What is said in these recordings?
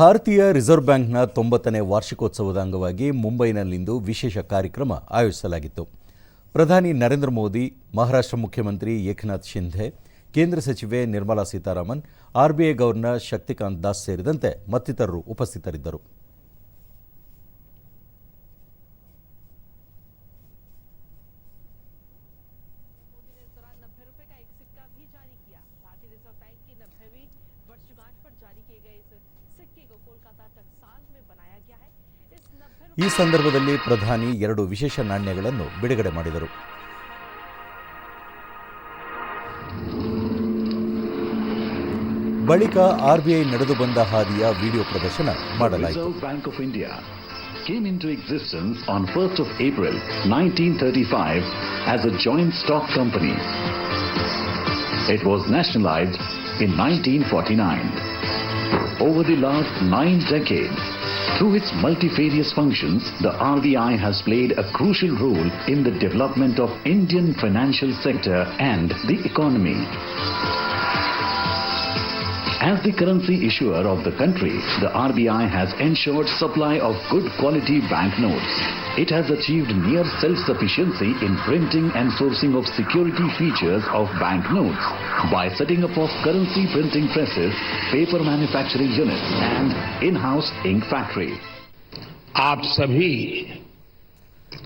ಭಾರತೀಯ ರಿಸರ್ವ್ ಬ್ಯಾಂಕ್ನ ತೊಂಬತ್ತನೇ ವಾರ್ಷಿಕೋತ್ಸವದ ಅಂಗವಾಗಿ ಮುಂಬೈನಲ್ಲಿಂದು ವಿಶೇಷ ಕಾರ್ಯಕ್ರಮ ಆಯೋಜಿಸಲಾಗಿತ್ತು. ಪ್ರಧಾನಿ ನರೇಂದ್ರ ಮೋದಿ, ಮಹಾರಾಷ್ಟ್ರ ಮುಖ್ಯಮಂತ್ರಿ ಏಕನಾಥ್ ಶಿಂಧೆ, ಕೇಂದ್ರ ಸಚಿವೆ ನಿರ್ಮಲಾ ಸೀತಾರಾಮನ್ ಆರ್ಬಿಐ ಗವರ್ನರ್ ಶಕ್ತಿಕಾಂತ್ ದಾಸ್ ಸೇರಿದಂತೆ ಮತ್ತಿತರರು ಉಪಸ್ಥಿತರಿದ್ದರು. ಈ ಸಂದರ್ಭದಲ್ಲಿ ಪ್ರಧಾನಿ ಎರಡು ವಿಶೇಷ ನಾಣ್ಯಗಳನ್ನು ಬಿಡುಗಡೆ ಮಾಡಿದರು. ಬಳಿಕ ಆರ್ಬಿಐ ನಡೆದು ಬಂದ ಹಾದಿಯ ವಿಡಿಯೋ ಪ್ರದರ್ಶನ ಮಾಡಲಾಯಿತು. Bank of India came into existence on first of April nineteen thirty five as a joint stock company it was nationalise in 1949. Over the last nine decades, through its multifarious functions, the RBI has played a crucial role in the development of Indian financial sector and the economy. As the currency issuer of the country, the RBI has ensured supply of good quality banknotes. It has achieved near self-sufficiency in printing and sourcing of security features of banknotes by setting up of currency printing presses, paper manufacturing units and in-house ink factory. आप सभी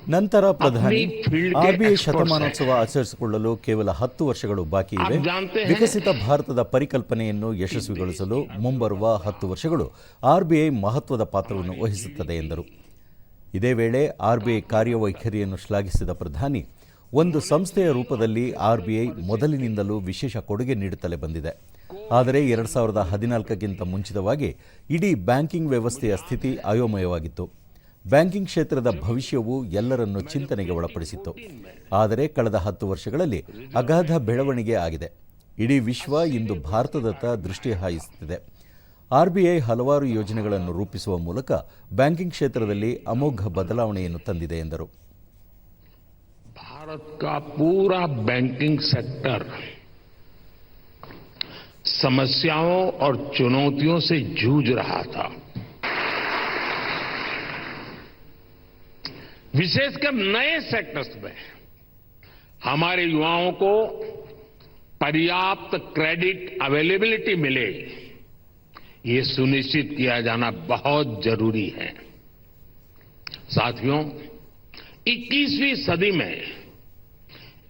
ನಂತರ ಪ್ರಧಾನಿ RBI ಶತಮಾನೋತ್ಸವ ಆಚರಿಸಿಕೊಳ್ಳಲು ಕೇವಲ ಹತ್ತು ವರ್ಷಗಳು ಬಾಕಿ ಇವೆ. ವಿಕಸಿತ ಭಾರತದ ಪರಿಕಲ್ಪನೆಯನ್ನು ಯಶಸ್ವಿಗೊಳಿಸಲು ಮುಂಬರುವ ಹತ್ತು ವರ್ಷಗಳು ಆರ್ಬಿಐ ಮಹತ್ವದ ಪಾತ್ರವನ್ನು ವಹಿಸುತ್ತದೆ ಎಂದರು. ಇದೇ ವೇಳೆ ಆರ್ಬಿಐ ಕಾರ್ಯವೈಖರಿಯನ್ನು ಶ್ಲಾಘಿಸಿದ ಪ್ರಧಾನಿ ಒಂದು ಸಂಸ್ಥೆಯ ರೂಪದಲ್ಲಿ ಆರ್ಬಿಐ ಮೊದಲಿನಿಂದಲೂ ವಿಶೇಷ ಕೊಡುಗೆ ನೀಡುತ್ತಲೇ ಬಂದಿದೆ. ಆದರೆ ಎರಡು ಸಾವಿರದ ಹದಿನಾಲ್ಕಕ್ಕಿಂತ ಮುಂಚಿತವಾಗಿ ಇಡೀ ಬ್ಯಾಂಕಿಂಗ್ ವ್ಯವಸ್ಥೆಯ ಸ್ಥಿತಿ ಅಯೋಮಯವಾಗಿತ್ತು. ಬ್ಯಾಂಕಿಂಗ್ ಕ್ಷೇತ್ರದ ಭವಿಷ್ಯವು ಎಲ್ಲರನ್ನು ಚಿಂತನೆಗೆ ಒಳಪಡಿಸಿತ್ತು ಆದರೆ ಕಳೆದ ಹತ್ತು ವರ್ಷಗಳಲ್ಲಿ ಅಗಾಧ ಬೆಳವಣಿಗೆ ಆಗಿದೆ ಇಡೀ ವಿಶ್ವ ಇಂದು ಭಾರತದತ್ತ ದೃಷ್ಟಿ ಹಾಯಿಸುತ್ತಿದೆ ಆರ್ಬಿಐ ಹಲವಾರು ಯೋಜನೆಗಳನ್ನು ರೂಪಿಸುವ ಮೂಲಕ ಬ್ಯಾಂಕಿಂಗ್ ಕ್ಷೇತ್ರದಲ್ಲಿ ಅಮೋಘ ಬದಲಾವಣೆಯನ್ನು ತಂದಿದೆ ಎಂದರು भारत का पूरा बैंकिंग सेक्टर समस्याओं और चुनौतियों से जूझ रहा था विशेषकर नए सेक्टर्स में, हमारे युवाओं को पर्याप्त क्रेडिट अवेलेबिलिटी मिले। ये सुनिश्चित किया जाना बहुत ज़रूरी है। साथियों 21वीं सदी में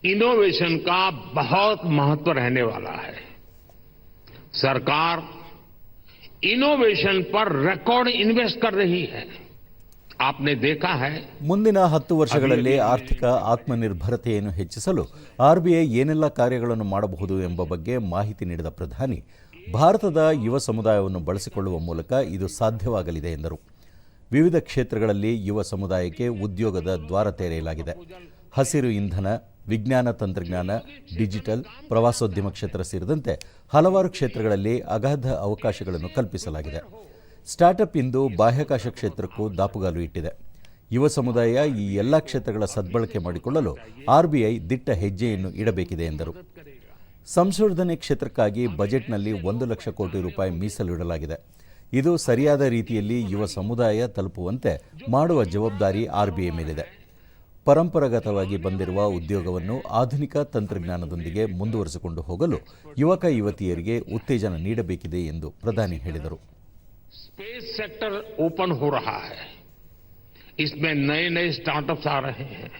इनोवेशन का बहुत महत्व रहने वाला है। सरकार इनोवेशन पर रिकॉर्ड इन्वेस्ट कर रही है। ಮುಂದಿನ ಹತ್ತು ವರ್ಷಗಳಲ್ಲಿ ಆರ್ಥಿಕ ಆತ್ಮನಿರ್ಭರತೆಯನ್ನು ಹೆಚ್ಚಿಸಲು ಆರ್ಬಿಐ ಏನೆಲ್ಲ ಕಾರ್ಯಗಳನ್ನು ಮಾಡಬಹುದು ಎಂಬ ಬಗ್ಗೆ ಮಾಹಿತಿ ನೀಡಿದ ಪ್ರಧಾನಿ ಭಾರತದ ಯುವ ಸಮುದಾಯವನ್ನು ಬಳಸಿಕೊಳ್ಳುವ ಮೂಲಕ ಇದು ಸಾಧ್ಯವಾಗಲಿದೆ ಎಂದರು. ವಿವಿಧ ಕ್ಷೇತ್ರಗಳಲ್ಲಿ ಯುವ ಸಮುದಾಯಕ್ಕೆ ಉದ್ಯೋಗದ ದ್ವಾರ ತೆರೆಯಲಾಗಿದೆ. ಹಸಿರು ಇಂಧನ ವಿಜ್ಞಾನ ತಂತ್ರಜ್ಞಾನ ಡಿಜಿಟಲ್ ಪ್ರವಾಸೋದ್ಯಮ ಕ್ಷೇತ್ರ ಸೇರಿದಂತೆ ಹಲವಾರು ಕ್ಷೇತ್ರಗಳಲ್ಲಿ ಅಗಾಧ ಅವಕಾಶಗಳನ್ನು ಕಲ್ಪಿಸಲಾಗಿದೆ. ಸ್ಟಾರ್ಟ್ಅಪ್ ಇಂದು ಬಾಹ್ಯಾಕಾಶ ಕ್ಷೇತ್ರಕ್ಕೂ ದಾಪುಗಾಲು ಇಟ್ಟಿದೆ. ಯುವ ಸಮುದಾಯ ಈ ಎಲ್ಲ ಕ್ಷೇತ್ರಗಳ ಸದ್ಬಳಕೆ ಮಾಡಿಕೊಳ್ಳಲು ಆರ್ಬಿಐ ದಿಟ್ಟ ಹೆಜ್ಜೆಯನ್ನು ಇಡಬೇಕಿದೆ ಎಂದರು. ಸಂಶೋಧನೆ ಕ್ಷೇತ್ರಕ್ಕಾಗಿ ಬಜೆಟ್ನಲ್ಲಿ ಒಂದು ಲಕ್ಷ ಕೋಟಿ ರೂಪಾಯಿ ಮೀಸಲಿಡಲಾಗಿದೆ ಇದು ಸರಿಯಾದ ರೀತಿಯಲ್ಲಿ ಯುವ ಸಮುದಾಯ ತಲುಪುವಂತೆ ಮಾಡುವ ಜವಾಬ್ದಾರಿ ಆರ್ಬಿಐ ಮೇಲಿದೆ. ಪರಂಪರಾಗತವಾಗಿ ಬಂದಿರುವ ಉದ್ಯೋಗವನ್ನು ಆಧುನಿಕ ತಂತ್ರಜ್ಞಾನದೊಂದಿಗೆ ಮುಂದುವರಿಸಿಕೊಂಡು ಹೋಗಲು ಯುವಕ ಯುವತಿಯರಿಗೆ ಉತ್ತೇಜನ ನೀಡಬೇಕಿದೆ ಎಂದು ಪ್ರಧಾನಿ ಹೇಳಿದರು. स्पेस सेक्टर ओपन हो रहा है। इसमें नए नए स्टार्टअप्स आ रहे हैं।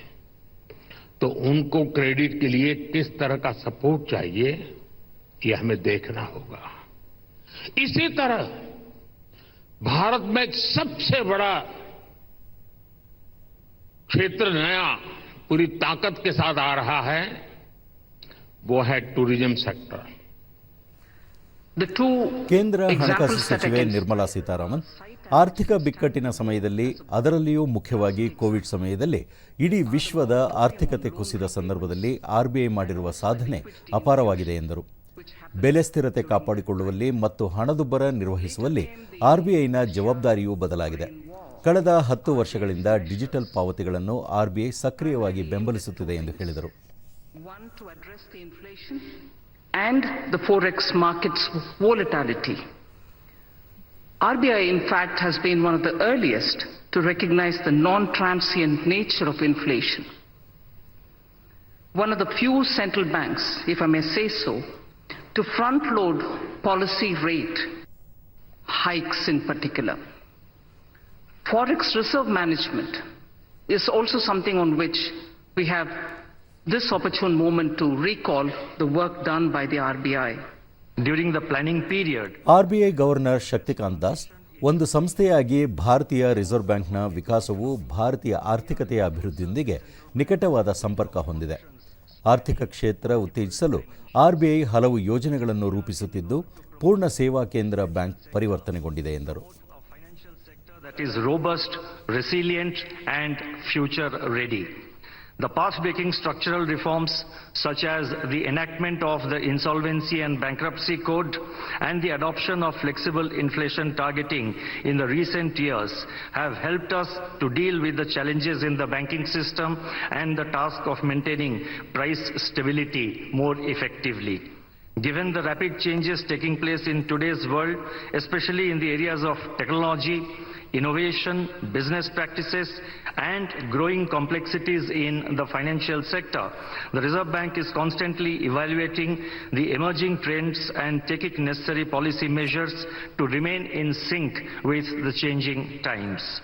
तो उनको क्रेडिट के लिए किस तरह का सपोर्ट चाहिए, ये हमें देखना होगा। इसी तरह, भारत में एक सबसे बड़ा क्षेत्र नया पूरी ताकत के साथ आ रहा है, वो है टूरिज़्म सेक्टर ಕೇಂದ್ರ ಹಣಕಾಸು ಸಚಿವೆ ನಿರ್ಮಲಾ ಸೀತಾರಾಮನ್ ಆರ್ಥಿಕ ಬಿಕ್ಕಟ್ಟಿನ ಸಮಯದಲ್ಲಿ ಅದರಲ್ಲಿಯೂ ಮುಖ್ಯವಾಗಿ ಕೋವಿಡ್ ಸಮಯದಲ್ಲಿ ಇಡೀ ವಿಶ್ವದ ಆರ್ಥಿಕತೆ ಕುಸಿದ ಸಂದರ್ಭದಲ್ಲಿ ಆರ್ಬಿಐ ಮಾಡಿರುವ ಸಾಧನೆ ಅಪಾರವಾಗಿದೆ ಎಂದರು. ಬೆಲೆ ಸ್ಥಿರತೆ ಕಾಪಾಡಿಕೊಳ್ಳುವಲ್ಲಿ ಮತ್ತು ಹಣದುಬ್ಬರ ನಿರ್ವಹಿಸುವಲ್ಲಿ ಆರ್ಬಿಐನ ಜವಾಬ್ದಾರಿಯೂ ಬದಲಾಗಿದೆ. ಕಳೆದ ಹತ್ತು ವರ್ಷಗಳಿಂದ ಡಿಜಿಟಲ್ ಪಾವತಿಗಳನ್ನು ಆರ್ಬಿಐ ಸಕ್ರಿಯವಾಗಿ ಬೆಂಬಲಿಸುತ್ತಿದೆ ಎಂದು ಹೇಳಿದರು. And the forex market's volatility. RBI, in fact, has been one of the earliest to recognize the non-transient nature of inflation. One of the few central banks, if I may say so, to front-load policy rate hikes in particular. Forex reserve management is also something on which we have this opportune moment to recall the work done by the RBI. During the planning period, RBI Governor Shaktikant governor Shaktikanta Das ಒಂದು ಸಂಸ್ಥೆಯಾಗಿ ಭಾರತೀಯ reserve ಬ್ಯಾಂಕ್ನ ವಿಕಾಸವು ಭಾರತೀಯ ಆರ್ಥಿಕತೆಯ ಅಭಿವೃದ್ಧಿಯೊಂದಿಗೆ ನಿಕಟವಾದ ಸಂಪರ್ಕ ಹೊಂದಿದೆ ಆರ್ಥಿಕ ಕ್ಷೇತ್ರ ಉತ್ತೇಜಿಸಲು ಆರ್ಬಿಐ ಐ ಹಲವು ಯೋಜನೆಗಳನ್ನು ರೂಪಿಸುತ್ತಿದ್ದು ಪೂರ್ಣ ಸೇವಾ ಕೇಂದ್ರ ಬ್ಯಾಂಕ್ ಪರಿವರ್ತನೆಗೊಂಡಿದೆ ಎಂದರು a financial sector that is robust, resilient, and future ready. The path-breaking structural reforms, such as the enactment of the Insolvency and Bankruptcy Code and the adoption of flexible inflation targeting in the recent years, have helped us to deal with the challenges in the banking system and the task of maintaining price stability more effectively. Given the rapid changes taking place in today's world, especially in the areas of technology, innovation, business practices, and growing complexities in the financial sector, the Reserve Bank is constantly evaluating the emerging trends and taking necessary policy measures to remain in sync with the changing times.